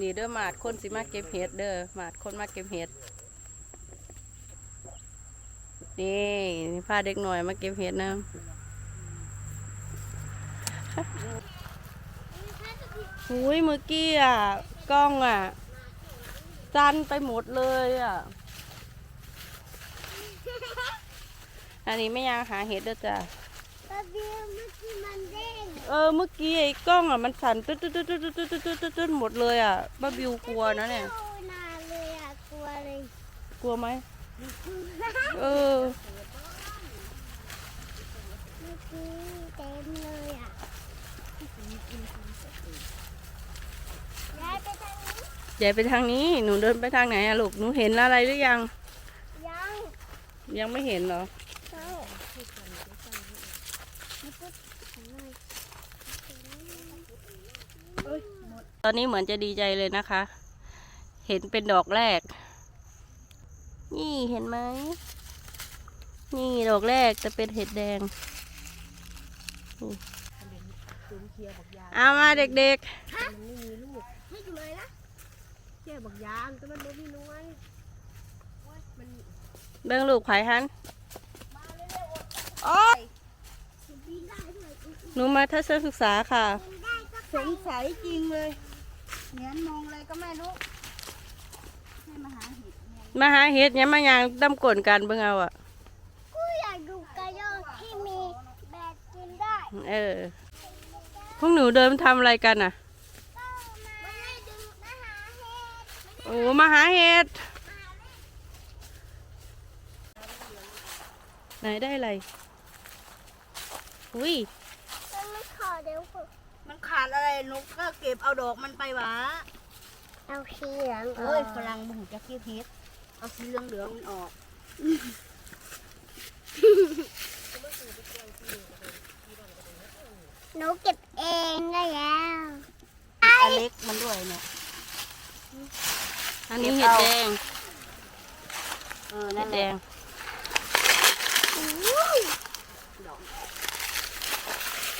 นี่เด้อหมาดคนสิมาเก็บเห็ดเด้อหมาดคนมาเก็บเห็ดนี่พาเด็กหน่อยมาเก็บเห็ดนะหุยเมื่อกี้อะกล้องอะจันไปหมดเลยอะ อันนี้ไม่ยังหาเห็ดเด้อจ้ะเมื่อกี้มันเด้ เออเมื่อกี้ไอ้กล้องอะมันสั่นตึ๊ดตึ๊ดตึ๊ดตึ๊ดตึ๊ดตึ๊ดตึ๊ดตึ๊ดตึ๊ดหมดเลยอะบ้าบิวกลัวนะเนี่ยโอ้นานเลยอะกลัวเลยกลัวไหมเออ เมื่อกี้เต็มเลยอะย้ายไปทางนี้ยายไปทางนี้ หนูเดินไปทางไหนอะลูก หนูเห็นอะไรหรือยัง ยังยังไม่เห็นเหรอ ใช่แล้วก็ทำไม ตอนนี้เหมือนจะดีใจเลยนะคะ เห็นเป็นดอกแรก นี่เห็นไหม นี่ดอกแรกจะเป็นเห็ดแดงนี่เอามาเด็กมันไม่มีลูกไม่อยู่เลยนะแค่บักยางแต่มันบ่มีน้อยมันๆเบิ้งลูกไผ่หันบินได้ด้วยหนูมาทัศนศึกษาค่ะบินได้ก็สงสัยจริงเลย เนียนมองอะไรก็ไม่รู้ให้มาหาเห็ดเนี่ยมาหาเห็ดเนี่ยมายางดำกลนกันเบิ่งเอาอะ กูอยากดูกระโยงที่มีแบดกินได้เออ พวกหนูเดินทำอะไรกันอะ ก็มาไม่ได้ดึงมาหาเห็ดโอ้มาหาเห็ด ไหนได้อะไร อุ้ย มันไม่ขอเดี๋ยวผม มันขาดอะไรนกก็เก็บเอาดอกมันไปหวะเอาสีเหลืองอเอ้อยกฝรั่งบุกจะเก็บเห็ดเอาสีเหลืองเหลืองๆมันออก หนูเก็บเองได้แล้วอันเล็กมันด้วยเนี่ย อันนี้เห็ดแดงเออเห็นั่ดนแดแหละง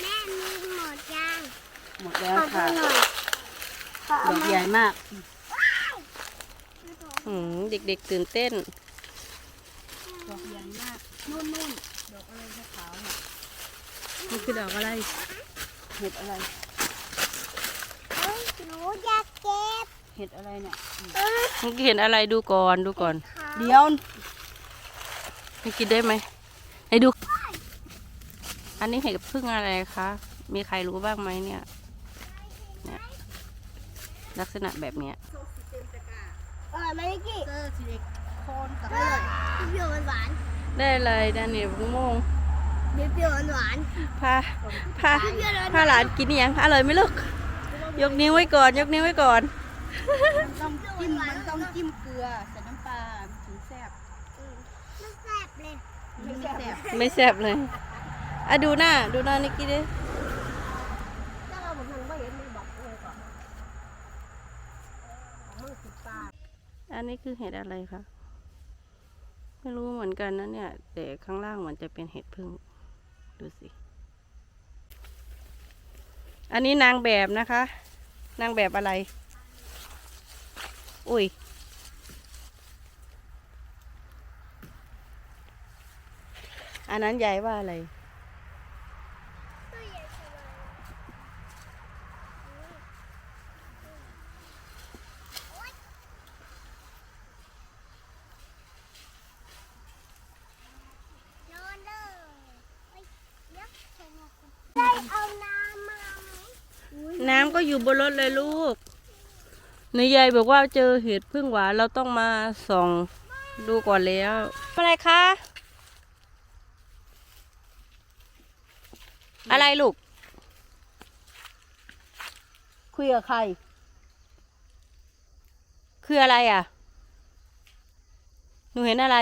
แม่มีหมดยัง หมดแล้วขอดูค่ะหน่อยขอดเอาอกมาใหญ่มากอืมเด็กๆตื่นเต้น ดอกใหญ่มาก นุ่นๆดอกอะไรขาวๆเนี่ยนี่คือดอกอะไร เห็ดอะไรเอ้ยหนูอยากเก็บ เห็ดอะไรเนี่ยเออเมื่อกี้เห็นอะไรดูก่อนดูก่อนขาวเดี๋ยวให้กินได้ไหมให้ดู อันนี้เห็ดพึ่งอะไรคะ มีใครรู้บ้างไหมเนี่ยเนี่ย ลักษณะแบบเนี้ยเออไม่ได้กี่เจอสีเด็กโคนกับเออเปรี้ยวหวานได้เลยด้านนี้พุงโมงๆเปรี้ยวหวานพาพาพาหลานกินอหยังอร่อยไหมลูกยกนิ้วไว้ก่อน ยกนิ้วไว้ก่อนต้องจิ้มมันต้องจิ้มเกลือใส่น้ำปลาถึงแซ่บๆมันแซ่บเลยไม่แซ่บไม่แซ่บเลยอะดูหน้า ดูหน้านิกกี้ดิ ถ้าเราบอกมันไม่เห็นมันบอกเลยก่อนมือสิบปลา อั นนี้คือเห็ดอะไรคะ ไม่รู้เหมือนกันนะเนี่ย แต่ข้างล่างเหมือนจะเป็นเห็ดพึ่ง ดูสิ อันนี้นางแบบนะคะ นางแบบอะไร อุ้ย อันนั้นยายว่าอะไร นอนเลยเอ้ยเดี๋ยวใส่หมวกก่อนได้เอาน้ำมาไหม น้ำก็อยู่บนรถเลยลูกนายยายบอกว่าเจอเห็ดพึ่งหวานเราต้องมาส่องดูก่อนแล้วอะไรคะ อะไรลูก คุยกับใคร คืออะไรอะ หนูเห็นอะไร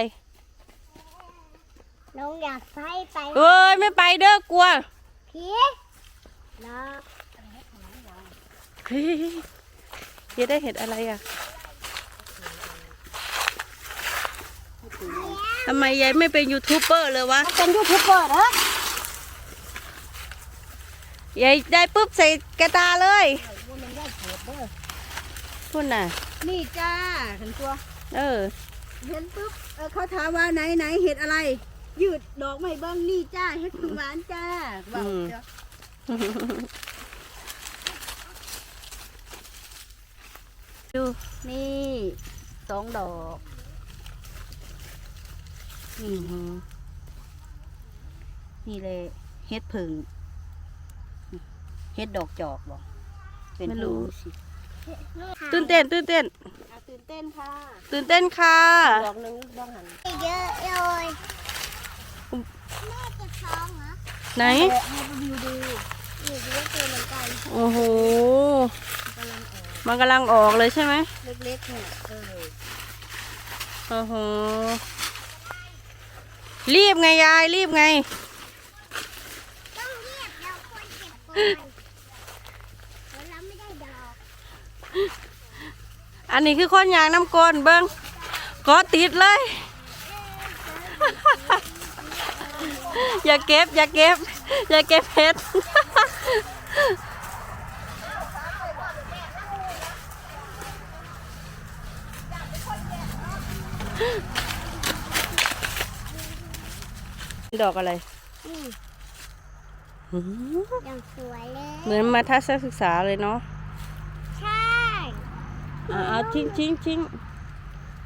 น้องอยากใส่ไป เอ้ยไม่ไปเด้อกลัว ผีนะ เฮ้ยเฮ็ดได้เห็ดอะไรอะทำไมยายไม่เป็นยูทูบเบอร์เลยวะเป็นยูทูบเบอร์เหรอยายได้ปุ๊บใส่กระตาเลยพุ่นน่ะ นี่จ้าเห็นตัว เออ เห็นปุ๊บเออเขาถามว่าไหนไหนเห็ดอะไร ยืดดอกไม้เบิ้งนี่จ้าเห็ดหวานจ้าบอกอืมเดี๋ย ดูนี่สองดอกอือหือนี่เลยเห็ดผึ่งเห็ดดอกจอกบอกเป็นผู้สิตื่นเต้นตื่นเต้นอะตื่นเต้นค่ะ ตื่นเต้นค่ะดอกหนึงดอกหันเยอะเลยแม่จะท้องเหรอไหนเออให้รีวิวดูอยู่ดีก็ตัวเหมือนกันโอ้โหกำลังออก มันกำลังออกเลยใช่ไหมเล็กๆเนี่ยเออโอ้โหรีบไงยายรีบไงต้องเรียบเราควรเก็บก่อนเดี๋ยวเราไม่ได้ดอกอันนี้คือคนยางน้ำกลนเบิ้งก็ติดเลย อย่าเก็บอย่าเก็บอย่าเก็บเพชร ดอกอะไรอืมหืออย่างสวยเลย เหมือนมาทัศนศึกษาเลยเนาะ ใช่อ่าเอาทิ้งทิ้งทิ้ง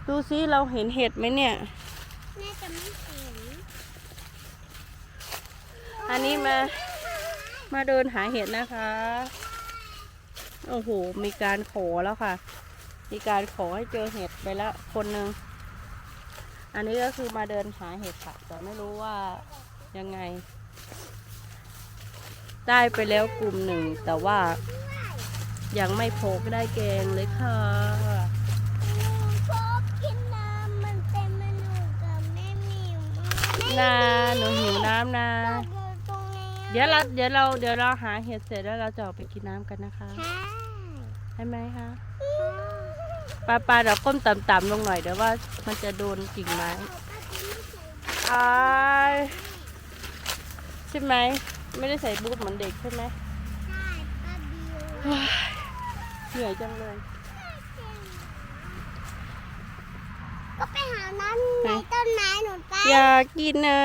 ดูซิเราเห็นเห็ดไหมเนี่ยแม่จะไม่เห็น อันนี้มา มาเดินหาเห็ดนะคะ โอ้โห มีการขอแล้วค่ะ มีการขอให้เจอเห็ดไปแล้วคนหนึ่ง อันนี้ก็คือมาเดินหาเห็ดค่ะแต่ไม่รู้ว่ายังไง ได้ไปแล้วกลุ่มหนึ่ง แต่ว่ายังไม่พบได้แกงเลยค่ะหนูชอบกินน้ำมันเป็นเมนูกับแม่หมิวมากนาหนูหิวน้ำนาตรงนี้เดี๋ยวเราเดี๋ยวเราเดี๋ยวเราหาเห็ดเสร็จแล้วเราจะออกไปกินน้ำกันนะคะใช่ได้ไหมคะ ปลาปลาเดี๋ยวก้มต่ำๆลงหน่อยเดี๋ยวว่ามันจะโดนกิ่งไม้อายใช่ไหม ไม่ได้ใส่บูทเหมือนเด็กใช่ไหมใช่ป้าบิวเหนื่อยจังเลย ก็ไปหาน้ำในต้นไม้หนูไปอยากกินน้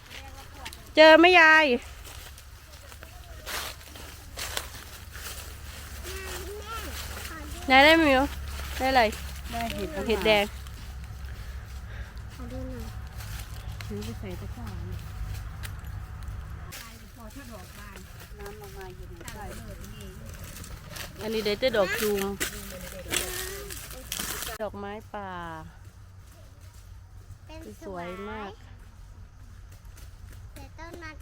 ำเจอไหมยาย แม่ขอดูยายได้ไหมมิวได้อะไรได้เห็ดเห็ดแดงขอดูหน่อยถือไปใส่ตะกร้าพอถ้าดอกบานน้ำมามาอยู่ในใต้อันนี้เดตดอกจูมดอกไม้ป่าเป็นสวยมาก แต่ต้นนั้น